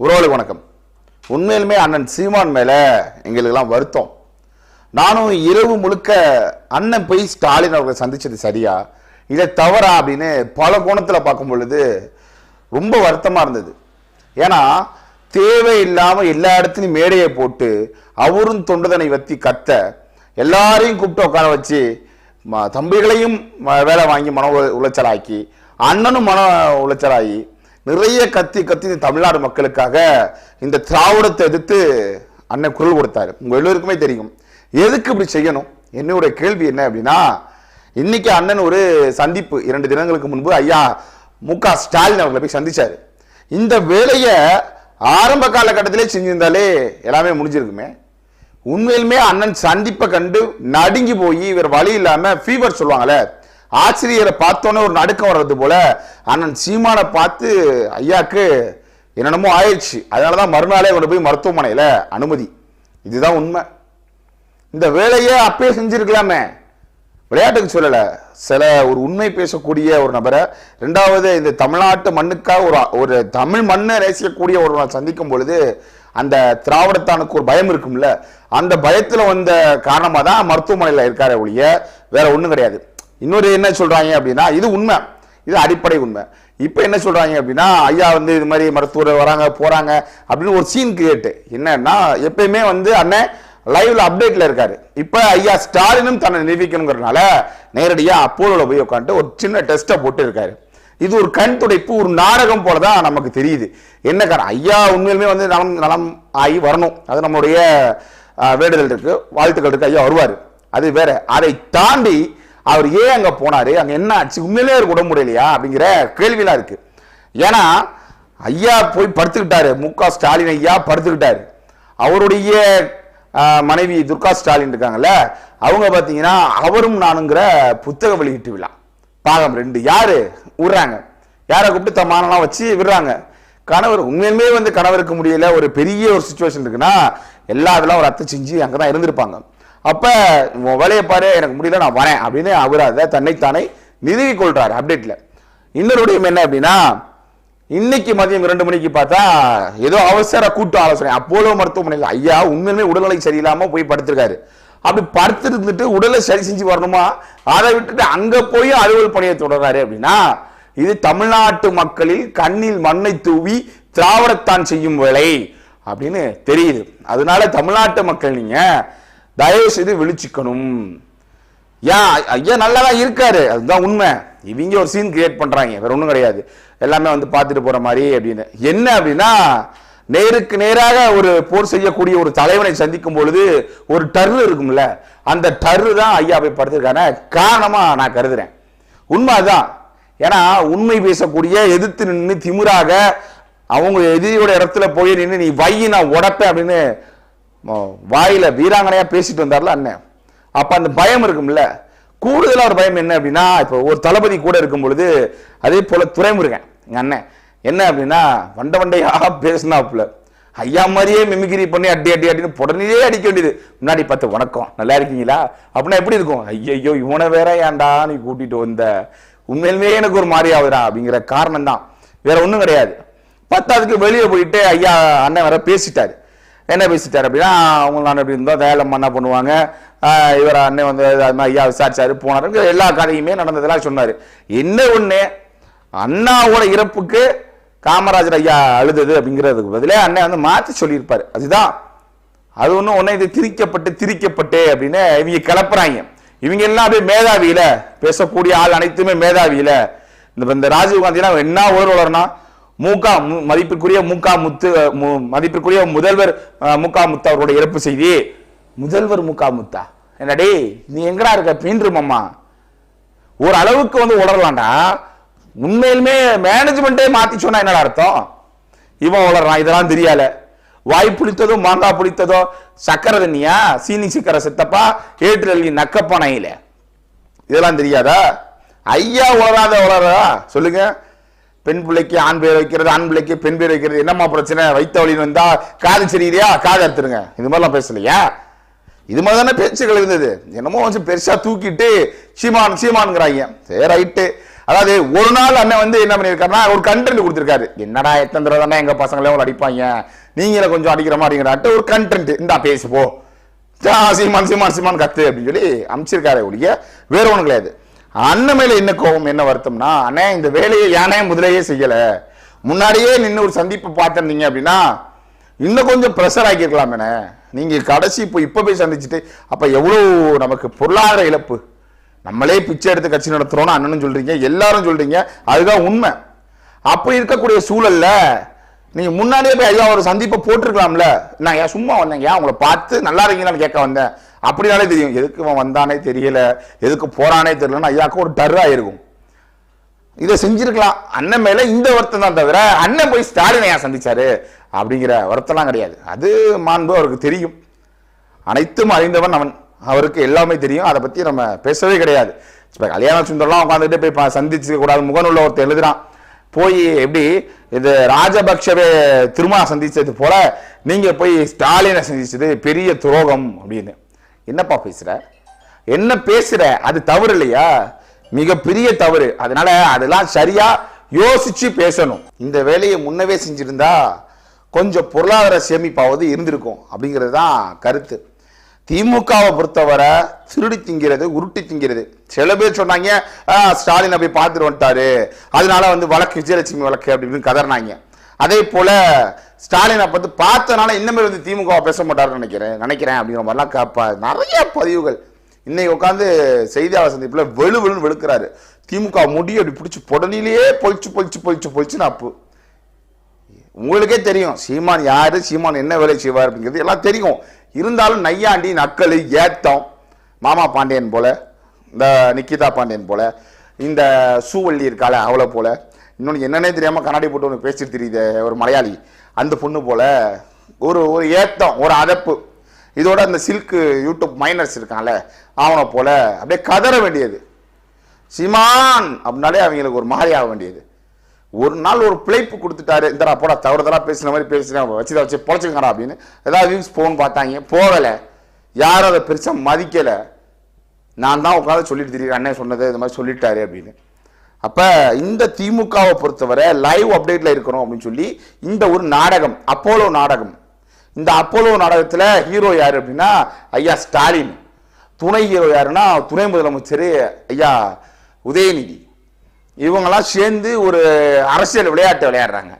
உறவுகளுக்கு வணக்கம். உண்மையிலுமே அண்ணன் சீமான் மேலே எங்களுக்கெல்லாம் வருத்தம். நானும் இரவு முழுக்க அண்ணன் போய் ஸ்டாலின் அவர்களை சந்தித்தது சரியா? இதை தவறா அப்படின்னு பல கோணத்தில் பார்க்கும் பொழுது ரொம்ப வருத்தமாக இருந்தது. ஏன்னா இல்லாமல் எல்லா இடத்துலையும் மேடையை போட்டு அவரும் தொண்டதனை வத்தி கத்த எல்லாரையும் கூப்பிட்டு உட்கார வச்சு ம- தம்பிகளையும் வேலை வாங்கி மன உளைச்சலாக்கி அண்ணனும் மன உளைச்சலாகி நிறைய கத்தி கத்தி தமிழ்நாடு மக்களுக்காக இந்த திராவிடத்தை எதிர்த்து அண்ணன் குரல் கொடுத்தாரு. உங்க எல்லோருக்குமே தெரியும். எதுக்கு இப்படி செய்யணும்? என்னுடைய கேள்வி என்ன அப்படின்னா இன்னைக்கு அண்ணன் ஒரு சந்திப்பு இரண்டு தினங்களுக்கு முன்பு ஐயா மு க ஸ்டாலின் அவர்களை போய் சந்திச்சார். இந்த வேலையை ஆரம்ப காலகட்டத்திலே செஞ்சிருந்தாலே எல்லாமே முடிஞ்சிருக்குமே. உண்மையிலுமே அண்ணன் சந்திப்பை கண்டு நடுங்கி போய் இவர் வழி இல்லாமல் ஃபீவர் சொல்லுவாங்களே ஆசிரியரை பார்த்தோன்னே ஒரு நடுக்கம் வர்றது போல அண்ணன் சீமானை பார்த்து ஐயாக்கு என்னென்னமோ ஆயிடுச்சு. அதனாலதான் மறுநாளே கொண்டு போய் மருத்துவமனையில் அனுமதி. இதுதான் உண்மை. இந்த வேலையை அப்பயே செஞ்சுருக்கலாமே. விளையாட்டுக்கு சொல்லலை. சில ஒரு உண்மை பேசக்கூடிய ஒரு நபரை ரெண்டாவது இந்த தமிழ்நாட்டு மண்ணுக்காக ஒரு ஒரு தமிழ் மண்ணை ரசிக்கக்கூடிய ஒரு சந்திக்கும் பொழுது அந்த திராவிடத்தானுக்கு ஒரு பயம் இருக்கும்ல. அந்த பயத்தில் வந்த காரணமாக தான் மருத்துவமனையில் இருக்காரு ஒழிய வேற ஒன்றும் கிடையாது. இன்னொரு என்ன சொல்றாங்க அப்படின்னா இது உண்மை. இது அடிப்படை உண்மை. இப்போ என்ன சொல்றாங்க அப்படின்னா ஐயா வந்து இது மாதிரி மருத்துவர் வராங்க போறாங்க அப்படின்னு ஒரு சீன் கிரியேட் என்னன்னா எப்பயுமே வந்து அண்ணன் லைவ்ல அப்டேட்ல இருக்காரு. இப்ப ஐயா ஸ்டாலினும் தன்னை நிரூபிக்கணுங்கிறதுனால நேரடியாக அப்போலோல போய் உட்காந்துட்டு ஒரு சின்ன டெஸ்ட்டை போட்டு இருக்காரு இது ஒரு கண் துடைப்பு ஒரு நாடகம் போல தான் நமக்கு தெரியுது. என்ன காரணம் ஐயா உண்மையிலுமே வந்து நலம் நலம் ஆகி வரணும். அது நம்மளுடைய அஹ், வேண்டுதல் இருக்கு. வாழ்த்துக்கள் இருக்கு. ஐயா வருவார். அது வேற. அதை தாண்டி அவர் ஏன் அங்க போனாரு? அங்க என்ன ஆச்சு? உண்மையிலே அவருக்கு உடம்பு முடியலையா? அப்படிங்கிற கேள்விலாம் இருக்கு. ஏன்னா ஐயா போய் படுத்துக்கிட்டாரு. மு க ஸ்டாலின் ஐயா படுத்துக்கிட்டாரு. அவருடைய மனைவி துர்கா ஸ்டாலின் இருக்காங்கல்ல அவங்க பார்த்தீங்கன்னா அவரும் நானுங்கிற புத்தக வெளியீட்டு விழா. பாகம் ரெண்டு. யாரு? விடுறாங்க. யாரை கூப்பிட்டு தமானலாம் வச்சு விடுறாங்க. கணவர் உண்மையுமே வந்து கணவருக்கு முடியல. ஒரு பெரிய ஒரு சுச்சுவேஷன் இருக்குன்னா எல்லா இதெல்லாம் ஒரு அத்தை செஞ்சு அங்கே தான் இருந்திருப்பாங்க. அப்போ உன் வேலையை பாரு எனக்கு முடியல நான் வரேன் அப்படின்னு அவர் அதை தன்னைத்தானே நிறுவி கொள்றாரு அப்டேட்ல இன்னொரு விடயம் என்ன அப்படின்னா இன்னைக்கு மதியம் இரண்டு மணிக்கு பார்த்தா ஏதோ அவசர கூட்டு ஆலோசனை அப்போலோ மருத்துவமனையில் ஐயா உண்மையுமே உடல்நிலை சரியில்லாம போய் படுத்திருக்காரு. அப்படி படுத்திருந்துட்டு உடலை சரி செஞ்சு வரணுமா? அதை விட்டுட்டு அங்க போய் அலுவல் பணியை தொடர்றாரு அப்படின்னா இது தமிழ்நாட்டு மக்களில் கண்ணில் மண்ணை தூவி திராவிடத்தான் செய்யும் வேலை அப்படின்னு தெரியுது. அதனால தமிழ்நாட்டு மக்கள் நீங்கள் தயவு செய்து விழிச்சிக்கணும். ஏன் ஐயா நல்லா தான் இருக்காரு. அதுதான் உண்மை. இவங்க ஒரு சீன் கிரியேட் பண்றாங்க. வேற ஒன்றும் கிடையாது. எல்லாமே வந்து பார்த்துட்டு போற மாதிரி அப்படின்னு. என்ன அப்படின்னா நேருக்கு நேராக ஒரு போர் செய்யக்கூடிய ஒரு தலைவனை சந்திக்கும் பொழுது ஒரு டர்ரு இருக்கும்ல அந்த டர்ரு தான் ஐயா போய் படுத்திருக்கான காரணமா நான் கருதுறேன். உண்மை அதுதான். ஏன்னா உண்மை பேசக்கூடிய எதிர்த்து நின்று திமுறாக அவங்க எதிரியோட இடத்துல போய் நின்று நீ வையை நான் உடப்பேன் அப்படின்னு வாயில வீராங்கனையா பேசிட்டு வந்தார்ல அண்ணன் அப்ப அந்த பயம் இருக்கும்ல. கூடுதலா ஒரு பயம் என்ன அப்படின்னா இப்போ ஒரு தளபதி கூட இருக்கும் பொழுது அதே போல துறைமுருகன் எங்க அண்ணன் என்ன அப்படின்னா வண்ட வண்டையாக பேசினாப்புல. ஐயா மாதிரியே மிமிகிரி பண்ணி அடி அடி அடின்னு உடனே அடிக்க வேண்டியது. முன்னாடி பார்த்து வணக்கம் நல்லா இருக்கீங்களா? அப்படின்னா எப்படி இருக்கும்? ஐயையோ இவனை வேற ஏன்டா நீ கூட்டிட்டு வந்த? உண்மையிலுமே எனக்கு ஒரு மாதிரி ஆகுதா அப்படிங்கிற காரணம் தான் வேற ஒன்றும் கிடையாது. பத்தாவதுக்கு வெளியே போயிட்டு ஐயா அண்ணன் வேற பேசிட்டாரு. என்ன பேசிட்டார் அப்படின்னா அவங்க நான் எப்படி இருந்தோம் தயாளம்மா என்ன பண்ணுவாங்க? இவர் அண்ணன் வந்து அது மாதிரி ஐயா விசாரிச்சாரு போனார் எல்லா கதையுமே நடந்ததெல்லாம் சொன்னார். என்ன ஒன்று அண்ணாவோட இறப்புக்கு காமராஜர் ஐயா அழுதது அப்படிங்கிறதுக்கு பதிலே அண்ணன் வந்து மாற்றி சொல்லியிருப்பார். அதுதான். அது ஒன்றும் ஒன்று இது திரிக்கப்பட்டு திரிக்கப்பட்டு அப்படின்னு இவங்க கிளப்புறாங்க. இவங்க எல்லாம் அப்படியே மேதாவியில் பேசக்கூடிய ஆள் அனைத்துமே மேதாவியில். இந்த இந்த என்ன உயர் என்ன மூகா மு- மதிப்பிற்குரிய மூகா முத்து மு- மதிப்பிற்குரிய முதல்வர் அஹ், மூகா முத்து அவருடைய இறப்பு செய்தி. முதல்வர் மூகா முத்தா? என்னடே நீ எங்கடா இருக்க? பீன்றும் அம்மா ஒரு அளவுக்கு வந்து உளரலாம்டா உண்மையிலுமே மேனேஜ்மெண்ட்டே மாத்தி சொன்னா என்னடா அர்த்தம்? இவன் உளறான் இதெல்லாம் தெரியல வாய் புளித்ததோ மாங்காய் புளித்ததோ சக்கரை தண்ணியா? சீனி சக்கரை செத்தப்பா? ஏற்றுதல் நக்கப்பனையில இதெல்லாம் தெரியாதா? ஐயா உளராத உளரா சொல்லுங்க. பெண் பிள்ளைக்கு ஆண் பேர் வைக்கிறது ஆண் பிள்ளைக்கு பெண் பேர் வைக்கிறது என்னம்மா பிரச்சனை? வைத்த வழின்னு வந்தா காது சரியில்லையா? காது அறுத்துருங்க இது மாதிரிலாம் பேசலையா? இது மாதிரி தானே பேச்சுகள் இருந்தது. என்னமோ கொஞ்சம் பெருசா தூக்கிட்டு சீமான் சீமானுங்கிறாங்க. சரி ரைட்டு. அதாவது ஒரு நாள் அண்ணன் வந்து என்ன பண்ணியிருக்காருன்னா ஒரு கண்டென்ட் கொடுத்துருக்காரு. என்னடா எத்தனை தடவை தானே எங்கள் பசங்களே உங்களை அடிப்பாங்க? நீங்களே கொஞ்சம் அடிக்கிற மாதிரிங்கிறாட்டு ஒரு கண்டென்ட் இந்தா பேசுவோம் சீமான் சீமான் சீமான் கத்து அப்படின்னு சொல்லி அமைச்சிருக்காரு ஒழிய வேற ஒன்றும் கிடையாது. அண்ணன் மேல என்ன கோபம் என்ன வருத்தம்னா அண்ணே இந்த வேலையை யானே முதலையே செய்யல. முன்னாடியே நின்று ஒரு சந்திப்பு பார்த்துருந்தீங்க அப்படின்னா இன்னும் கொஞ்சம் ப்ரெஷர் ஆகியிருக்கலாமேண்ணே நீங்கள் கடைசி இப்போ இப்போ போய் சந்திச்சுட்டு அப்போ எவ்வளோ நமக்கு பொருளாதார இழப்பு. நம்மளே பிச்சை எடுத்து கட்சி நடத்துகிறோன்னு அண்ணனும் சொல்கிறீங்க எல்லாரும் சொல்கிறீங்க அதுதான் உண்மை. அப்படி இருக்கக்கூடிய சூழல்ல நீங்கள் முன்னாடியே போய் ஐயா ஒரு சந்திப்பை போட்டிருக்கலாம்ல. நான் ஏன் சும்மா வந்தேங்க உங்களை பார்த்து நல்லா இருக்கீங்களான்னு கேட்க வந்தேன். அப்படினாலே தெரியும். எதுக்கு அவன் வந்தானே தெரியல. எதுக்கு போறானே தெரியலன்னு ஐயாவுக்கு ஒரு டர் ஆயிருக்கும் இதை செஞ்சிருக்கலாம். அண்ணன் மேல இந்த வருத்தம் தான் தவிர அண்ணன் போய் ஸ்டாலினை ஏன் சந்திச்சாரு? அப்படிங்கிற வருத்தம்லாம் கிடையாது. அது மாண்பு அவருக்கு தெரியும். அனைத்தும் அறிந்தவன் அவன். அவருக்கு எல்லாமே தெரியும். அதை பத்தி நம்ம பேசவே கிடையாது. இப்போ கல்யாண சுந்தரம்லாம் உட்காந்துட்டு போய் சந்திச்சு கூடாது. முகநூல்ல ஒருத்தர் எழுதுறான். போய் எப்படி இது ராஜபக்ஷவே திருமணம் சந்திச்சது போல நீங்க போய் ஸ்டாலினை சந்திச்சது பெரிய துரோகம் அப்படின்னு. என்னப்பா பேசுற? என்ன பேசுற? அது தவறு இல்லையா? மிகப்பெரிய தவறு. அதனால அதெல்லாம் சரியா யோசிச்சு பேசணும். இந்த வேலையை முன்னவே செஞ்சிருந்தா கொஞ்சம் பொருளாதார சேமிப்பாவது இருந்திருக்கும். அப்படிங்கிறது தான் கருத்து. திமுகவை பொறுத்தவரை திருடி திங்கிறது உருட்டி திங்கிறது. சில பேர் சொன்னாங்க ஸ்டாலின் ஸ்டாலினை போய் பார்த்துட்டு வந்துட்டாரு. அதனால வந்து வழக்கு விஜயலட்சுமி வழக்கு அப்படின்னு கதறினாங்க. அதே போல ஸ்டாலினை பார்த்து பார்த்தனால இன்னமே வந்து திமுக பேச மாட்டாருன்னு நினைக்கிறேன் நினைக்கிறேன் அப்படிங்கிற மாதிரிலாம் கப்ப. நிறைய பதிவுகள். இன்னைக்கு உட்காந்து செய்தியாளர் சந்திப்பில் வெளு வெளுன்னு வெளுக்கிறாரு. திமுக முடி அப்படி பிடிச்சி புடனிலேயே பொழிச்சு பொழிச்சு பொழிச்சு பொழிச்சுன்னு அப்பு. உங்களுக்கே தெரியும் சீமான் யார் சீமான் என்ன வேலை செய்வார் அப்படிங்கிறது எல்லாம் தெரியும். இருந்தாலும் நையாண்டி நக்கல் ஏத்தம். மாமா பாண்டியன் போல இந்த நிக்கிதா பாண்டியன் போல இந்த சூவள்ளி இருக்கால அவளை போல. இன்னொன்று என்னன்னே தெரியாமல் கண்ணாடி போட்டு ஒன்று பேசிட்டு தெரியுது ஒரு மலையாளி. அந்த பொண்ணு போல் ஒரு ஒரு ஏத்தம் ஒரு அதப்பு. இதோட அந்த சில்க்கு யூடியூப் மைனர்ஸ் இருக்கான்ல அவனை போல் அப்படியே கதற வேண்டியது. சிமான் அப்படின்னாலே அவங்களுக்கு ஒரு மாதிரி ஆக வேண்டியது. ஒரு நாள் ஒரு பிழைப்பு கொடுத்துட்டாரு. இந்தடா போடா தவறுதலாக பேசுன மாதிரி பேசுறேன். வச்சுதான் வச்சு பொழைச்சுக்கடா அப்படின்னு. ஏதாவது வியூஸ் போகணும்னு பார்த்தாங்க. போகலை. யாரும் அதை பெருசா மதிக்கலை. நான் தான் உட்காந்து சொல்லிட்டு தெரியுறேன் அண்ணன் சொன்னது இந்த மாதிரி சொல்லிட்டாரு அப்படின்னு. அப்போ இந்த திமுகவை பொறுத்தவரை லைவ் அப்டேட்டில் இருக்கணும் அப்படின்னு சொல்லி இந்த ஒரு நாடகம் அப்போலோ நாடகம். இந்த அப்போலோ நாடகத்தில் ஹீரோ யார் அப்படின்னா ஐயா ஸ்டாலின். துணை ஹீரோ யாருன்னா துணை முதலமைச்சர் ஐயா உதயநிதி. இவங்கெல்லாம் சேர்ந்து ஒரு அரசியல் விளையாட்டு விளையாடுறாங்க.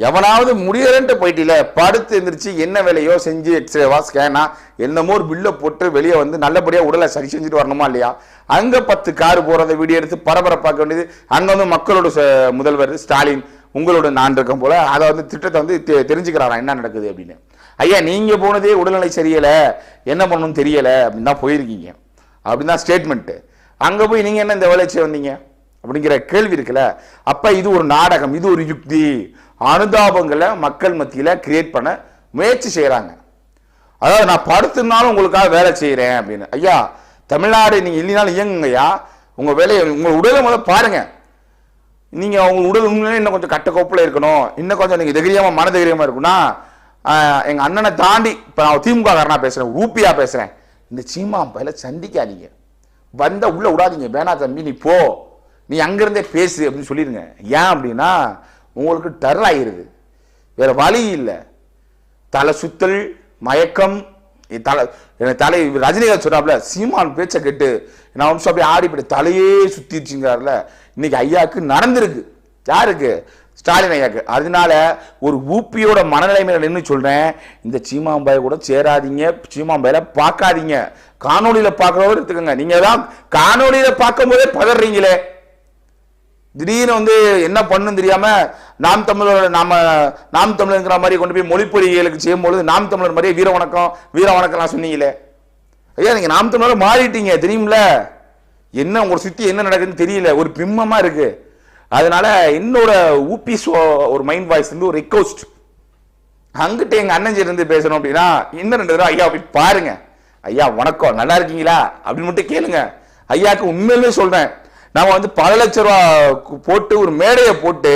எவனாவது முடியலன்ட்டு போயிட்டில படுத்து எந்திரிச்சு என்ன வேலையோ செஞ்சு எக்ஸ்ரேவா ஸ்கேனா என்னமோ ஒரு பில்லை போட்டு வெளியே வந்து நல்லபடியாக உடலை சரி செஞ்சுட்டு வரணுமா இல்லையா? அங்க பத்து கார் போறதை வீடியோ எடுத்து பரபரப்பாக்க வேண்டியது. அங்க வந்து மக்களோட ச- முதல்வர் ஸ்டாலின் உங்களோட நான் இருக்கும் போல அதை வந்து திட்டத்தை வந்து தெ- தெரிஞ்சுக்கிறாராம் என்ன நடக்குது அப்படின்னு. ஐயா நீங்க போனதே உடல்நிலை சரியில்லை. என்ன பண்ணணும்னு தெரியல. அப்படின்னு தான் போயிருக்கீங்க. அப்படின்னு தான் ஸ்டேட்மெண்ட் அங்க போய் நீங்க என்ன இந்த வேலையை செய்ய வந்தீங்க? அப்படிங்கிற கேள்வி இருக்குல்ல? அப்ப இது ஒரு நாடகம் இது ஒரு யுக்தி. அனுதாபங்களை மக்கள் மத்தியில கிரியேட் பண்ண முயற்சி செய்யறாங்க அதாவது நான் படுத்திருந்தாலும் உங்களுக்காக வேலை செய்யறேன் அப்படின்னு. ஐயா தமிழ்நாடு நீங்க இல்லைனாலும் இயங்குங்கய்யா. உங்க வேலையை உங்க உடலை முதல்ல பாருங்க. நீங்க உங்க உடல் உண்மையிலே இன்னும் கொஞ்சம் கட்டக்கோப்பில் இருக்கணும். இன்னும் கொஞ்சம் நீங்க தைரியமா மன தைரியமா இருக்குன்னா எங்கள் எங்க அண்ணனை தாண்டி இப்ப நான் திமுக காரனா பேசுறேன் ஊப்பியா பேசுறேன். இந்த சீமா பயில சந்திக்காதீங்க வந்த உள்ள விடாதீங்க. வேணா தம்பி நீ போ. நீ அங்கேருந்தே பேசு அப்படின்னு சொல்லிடுங்க. ஏன் அப்படின்னா உங்களுக்கு டர் ஆகிடுது வேறு வழி இல்லை. தலை சுத்தல் மயக்கம் தலை எனக்கு தலை ரஜினிகாந்த் சொன்னாப்ல சீமான் பேச்சை கேட்டு நான் அம்சம் அப்படியே ஆடிப்படி தலையே சுத்திடுச்சுங்கிறாருல. இன்னைக்கு ஐயாக்கு நடந்திருக்கு. யாருக்கு? ஸ்டாலின் ஐயாக்கு. அதனால ஒரு ஊப்பியோட மனநிலைமையில நின்று சொல்றேன். இந்த சீமாம்பாயை கூட சேராதீங்க. சீமாம்பாயில பார்க்காதீங்க. காணொலியில் பார்க்குறவரு எடுத்துக்கோங்க. நீங்க தான் காணொலியில் பார்க்கும்போதே பதறீங்களே. திடீர்னு வந்து என்ன பண்ணுன்னு தெரியாம நாம் தமிழரோட நாம நாம் தமிழர்ங்கிற மாதிரி கொண்டு போய் மொழிப்பொறிகளுக்கு செய்யும் பொழுது நாம் தமிழர் மாதிரியே வீர வணக்கம் வீர வணக்கம்லாம் சொன்னீங்களே. ஐயா நீங்க நாம் தமிழர் மாறிட்டீங்க தெரியும்ல? என்ன உங்களை சுத்தி என்ன நடக்குதுன்னு தெரியல. ஒரு பிம்மமா இருக்கு. அதனால என்னோட ஊபி ஒரு மைண்ட் வாய்ஸ் வந்து ஒரு ரிக்வஸ்ட் அங்கிட்ட எங்க அண்ணன் இருந்து பேசணும் அப்படின்னா இன்னும் ரெண்டு தடவை ஐயா அப்படி பாருங்க. ஐயா வணக்கம் நல்லா இருக்கீங்களா? அப்படின்னு மட்டும் கேளுங்க. ஐயாக்கு உண்மையிலுமே சொல்றேன். நாம வந்து பல லட்ச ரூபா போட்டு ஒரு மேடையை போட்டு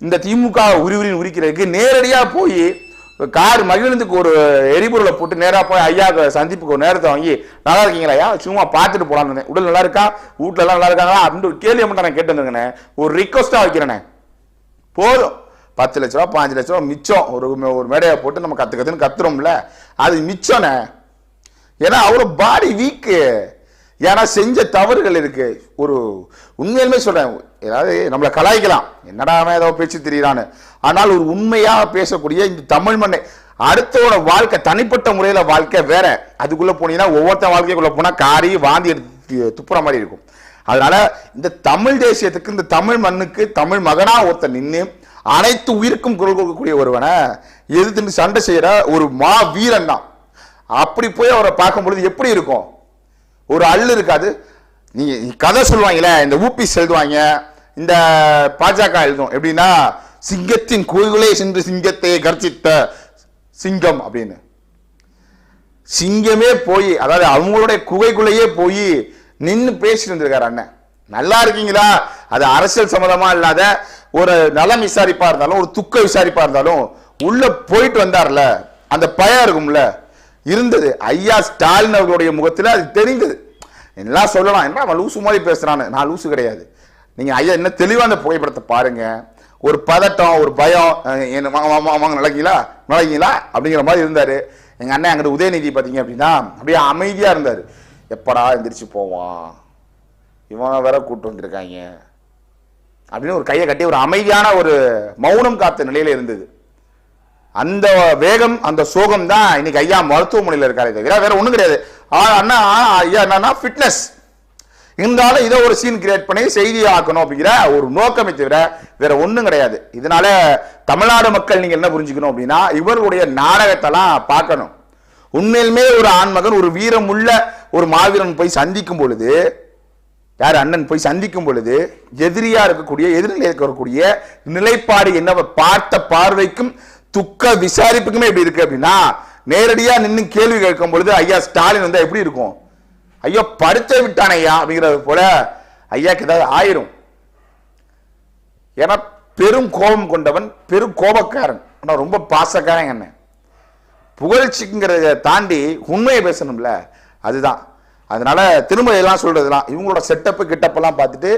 இந்த திமுக உரி உரிக்கிறதுக்கு நேரடியாக போய் கார் மகிழ்ந்துக்கு ஒரு எரிபொருளை போட்டு நேராக போய் ஐயா சந்திப்புக்கு ஒரு நேரத்தை வாங்கி நல்லா இருக்கீங்களா ஐயா? சும்மா பார்த்துட்டு போகலான்னு உடல் நல்லா இருக்கா? வீட்டில் எல்லாம் நல்லா இருக்காங்களா? அப்படின்னு ஒரு கேள்வி மட்டும் நான் கேட்டு ஒரு ரிக்வஸ்டா வைக்கிறேனே. போதும். பத்து லட்ச ரூபா பாஞ்சு லட்ச ரூபா மிச்சம். ஒரு ஒரு மேடையை போட்டு நம்ம கற்று கத்துன்னு கத்துறோம்ல. அது மிச்சம்ண்ணே ஏன்னா அவ்வளோ பாடி வீக்கு ஏன்னா செஞ்ச தவறுகள் இருக்கு? ஒரு உண்மையிலுமே சொல்றேன். ஏதாவது நம்மளை கலாய்க்கலாம். என்னடா அவன் ஏதோ பேச்சு தெரியுறான்னு. ஆனால் ஒரு உண்மையாக பேசக்கூடிய இந்த தமிழ் மண்ணை அடுத்தவோட வாழ்க்கை தனிப்பட்ட முறையில் வாழ்க்கை வேற. அதுக்குள்ளே போனீங்கன்னா ஒவ்வொருத்த வாழ்க்கைக்குள்ள போனால் காரி வாந்தி எடுத்து துப்புற மாதிரி இருக்கும். அதனால இந்த தமிழ் தேசியத்துக்கு இந்த தமிழ் மண்ணுக்கு தமிழ் மகனா ஒருத்தன் நின்று அனைத்து உயிருக்கும் குரல் கொடுக்கக்கூடிய ஒருவனை எதிர்த்து சண்டை செய்கிற ஒரு மா வீரன் தான். அப்படி போய் அவரை பார்க்கும் பொழுது எப்படி இருக்கும்? ஒரு அள்ளு இருக்காது. நீங்கள் கதை சொல்லுவாங்களே இந்த ஊபிஸ் எழுதுவாங்க இந்த பாஜக எழுதும். எப்படின்னா சிங்கத்தின் கோயிலே சென்று சிங்கத்தை கர்ஜித்த சிங்கம் அப்படின்னு. சிங்கமே போய் அதாவது அவங்களுடைய குகைக்குள்ளேயே போய் நின்று பேசிட்டு இருந்திருக்காரு அண்ணன். நல்லா இருக்கீங்களா? அது அரசியல் சம்மந்தமா இல்லாத ஒரு நலம் விசாரிப்பா இருந்தாலும் ஒரு துக்க விசாரிப்பா இருந்தாலும் உள்ள போயிட்டு வந்தார்ல அந்த பயம் இருக்கும்ல. இருந்தது. ஐயா ஸ்டாலின் அவர்களுடைய முகத்தில் அது தெரிந்தது. எல்லாம் சொல்லலாம்? என்ன அவன் லூசு மாதிரி பேசுகிறான்னு நான் லூசு கிடையாது. நீங்கள் ஐயா என்ன தெளிவாக அந்த புகைப்படத்தை பாருங்க. ஒரு பதட்டம் ஒரு பயம் என்ன வாங்க, நடக்கீங்களா? நடக்கீங்களா? அப்படிங்கிற மாதிரி இருந்தார். எங்கள் அண்ணன் அங்கிட்ட உதயநிதி பார்த்தீங்க அப்படின்னா அப்படியே அமைதியாக இருந்தார். எப்படா எந்திரிச்சு போவான்? இவன் வேற கூட்டு வந்திருக்காங்க. அப்படின்னு ஒரு கையை கட்டி ஒரு அமைதியான ஒரு மௌனம் காத்த நிலையில் இருந்தது. அந்த வேகம் அந்த சோகம் தான் இன்னைக்கு ஐயா மருத்துவமனையில் இருக்காரு தவிர வேற ஒன்றும் கிடையாது. ஆ, அண்ணா ஐயா என்னன்னா ஃபிட்னஸ் இருந்தாலும் இதை ஒரு சீன் கிரியேட் பண்ணி செய்தி ஆக்கணும் அப்படிங்கிற ஒரு நோக்கமே தவிர வேற ஒன்றும் கிடையாது. இதனால தமிழ்நாடு மக்கள் நீங்க என்ன புரிஞ்சுக்கணும் அப்படின்னா இவருடைய நாடகத்தெல்லாம் பார்க்கணும். உண்மையிலுமே ஒரு ஆண்மகன் ஒரு வீரமுள்ள ஒரு மாவீரன் போய் சந்திக்கும் பொழுது யார் அண்ணன் போய் சந்திக்கும் பொழுது எதிரியா இருக்கக்கூடிய எதிரில் இருக்கக்கூடிய நிலைப்பாடு என்ன பார்த்த பார்வைக்கும் துக்க விசாரிப்புக்குமே எப்படி இருக்கு அப்படின்னா நேரடியா நின்று கேள்வி கேட்கும் பொழுது ஐயா ஸ்டாலின் வந்தா எப்படி இருக்கும்? ஐயோ படுத்த விட்டான் ஐயா அப்படிங்கிறது போல ஐயாக்கு ஏதாவது ஆயிரும். ஏன்னா பெரும் கோபம் கொண்டவன் பெரும் கோபக்காரன். ரொம்ப பாசக்காரன் என்ன? புகழ்ச்சிங்கிறத தாண்டி உண்மையை பேசணும்ல அதுதான். அதனால திரும்ப இதெல்லாம் சொல்றதுலாம் இவங்களோட செட்டப்பு கிட்டப்பெல்லாம் பார்த்துட்டு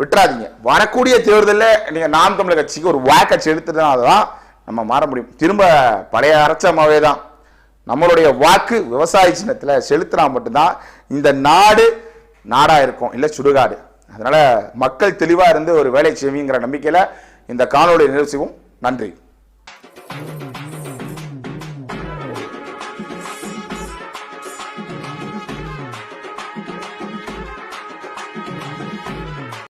விட்டுறாதீங்க. வரக்கூடிய தேர்தலில் நீங்கள் நாம் தமிழர் கட்சிக்கு ஒரு வாக்கட்சி எடுத்துதான் தான் நம்ம மாற முடியும். திரும்ப பழைய அரைச்சமாவே தான். நம்மளுடைய வாக்கு விவசாய சின்னத்தில் செலுத்தினா மட்டும்தான் இந்த நாடு நாடாக இருக்கும் இல்லை சுடுகாடு. அதனால் மக்கள் தெளிவாக இருந்து ஒரு வேலை செய்வீங்கிற நம்பிக்கையில் இந்த காணொளி நிறைவு செய்வோம் நன்றி.